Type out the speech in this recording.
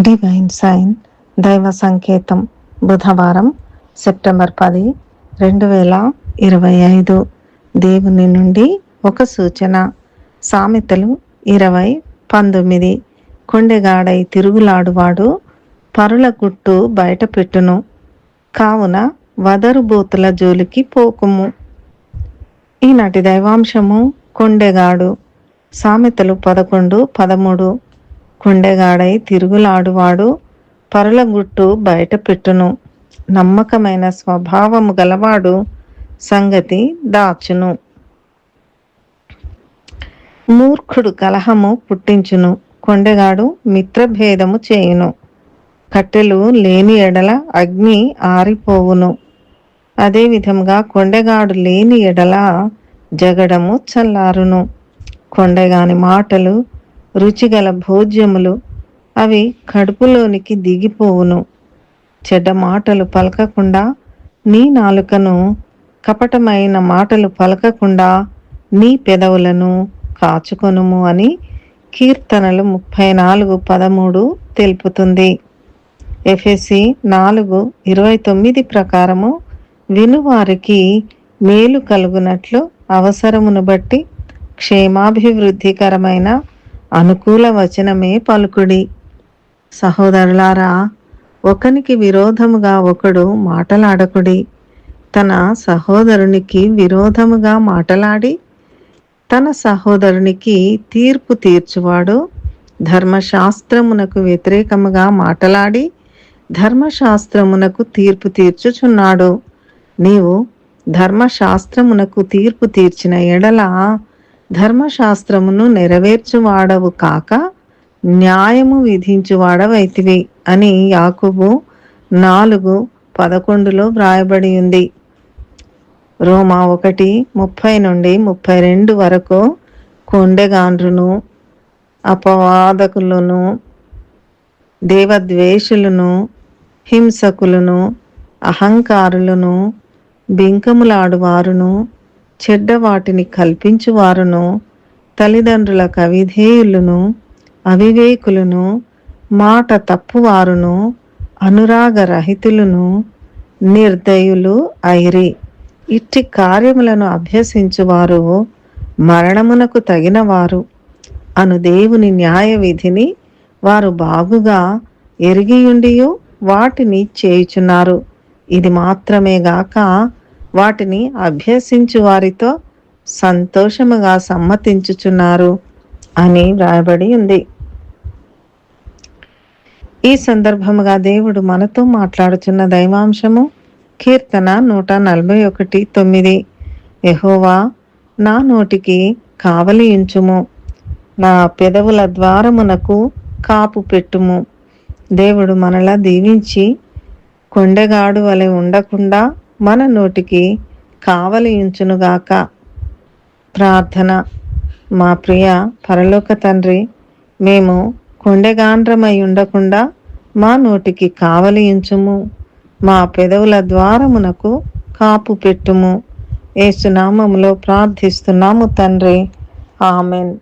Divine sign దైవ సంకేతం బుధవారం సెప్టెంబర్ పది రెండు వేల ఇరవై ఐదు. దేవుని నుండి ఒక సూచన. సామెతలు ఇరవై పంతొమ్మిది. కొండెగాడై తిరుగులాడువాడు పరుల గుట్టు బయట పెట్టును కావున వదరు బూతుల జోలికి పోకుము. ఈనాటి దైవాంశము కొండెగాడు. సామెతలు పదకొండు పదమూడు. కొండెగాడై తిరుగులాడువాడు పరుల గుట్టు బయట పెట్టును. నమ్మకమైన స్వభావము గలవాడు సంగతి దాచును. మూర్ఖుడు కలహము పుట్టించును. కొండెగాడు మిత్రభేదము చేయును. కట్టెలు లేని ఎడల అగ్ని ఆరిపోవును. అదే విధముగా కొండెగాడు లేని ఎడల జగడము చల్లారును. కొండగాని మాటలు రుచిగల భోజ్యములు అవి కడుపులోనికి దిగిపోవును. చెడ్డ మాటలు పలకకుండా నీ నాలుకను కపటమైన మాటలు పలకకుండా నీ పెదవులను కాచుకొనుము అని కీర్తనలు ముప్పై నాలుగు పదమూడు తెలుపుతుంది. ఎఫ్ఎసి నాలుగు ఇరవై తొమ్మిది ప్రకారము వినువారికి మేలు కలుగునట్లు అవసరమును బట్టి క్షేమాభివృద్ధికరమైన అనుకూల వచనమే పలుకుడి. సహోదరులారా ఒకనికి విరోధముగా ఒకడు మాటలాడకుడి. తన సహోదరునికి విరోధముగా మాటలాడి తన సహోదరునికి తీర్పు తీర్చువాడు. ధర్మశాస్త్రమునకు వ్యతిరేకముగా మాటలాడి ధర్మశాస్త్రమునకు తీర్పు తీర్చుచున్నాడు. నీవు ధర్మశాస్త్రమునకు తీర్పు తీర్చిన ఎడల ధర్మశాస్త్రమును నెరవేర్చువాడవు కాక న్యాయము విధించువాడవైతివి అని యాకుబు నాలుగు పదకొండులో వ్రాయబడి ఉంది. రోమా ఒకటి ముప్పై నుండి ముప్పై రెండు వరకు కొండెగాండ్రును అపవాదకులను దేవద్వేషులను హింసకులను అహంకారులను బింకములాడువారును చెడ్డ వాటిని కల్పించువారును తల్లిదండ్రుల కవిధేయులను అవివేకులను మాట తప్పువారును అనురాగరహితులను నిర్దయులు ఐరి ఇట్టి కార్యములను అభ్యసించువారు మరణమునకు తగినవారు. అను దేవుని న్యాయ విధిని వారు బాగుగా ఎరిగియుండియు వాటిని చేయుచున్నారు. ఇది మాత్రమే గాక వాటిని అభ్యసించు వారితో సంతోషముగా సమ్మతించుచున్నారు అని వ్రాయబడి ఉంది. ఈ సందర్భముగా దేవుడు మనతో మాట్లాడుచున్న దైవాంశము కీర్తన నూట నలభై ఒకటి తొమ్మిది. ఎహోవా నా నోటికి కావలి ఉంచుము నా పెదవుల ద్వారమునకు కాపు పెట్టుము. దేవుడు మనలా దీవించి కొండగాడు వలె ఉండకుండా మన నోటికి కావలి ఉంచునుగాక. ప్రార్థన. మా ప్రియ పరలోక తండ్రి మేము కొండగాండ్రమై ఉండకుండా మా నోటికి కావలించుము మా పెదవుల ద్వారమునకు కాపు పెట్టుము. ఏసునామములో ప్రార్థిస్తున్నాము తండ్రి. ఆమెన్.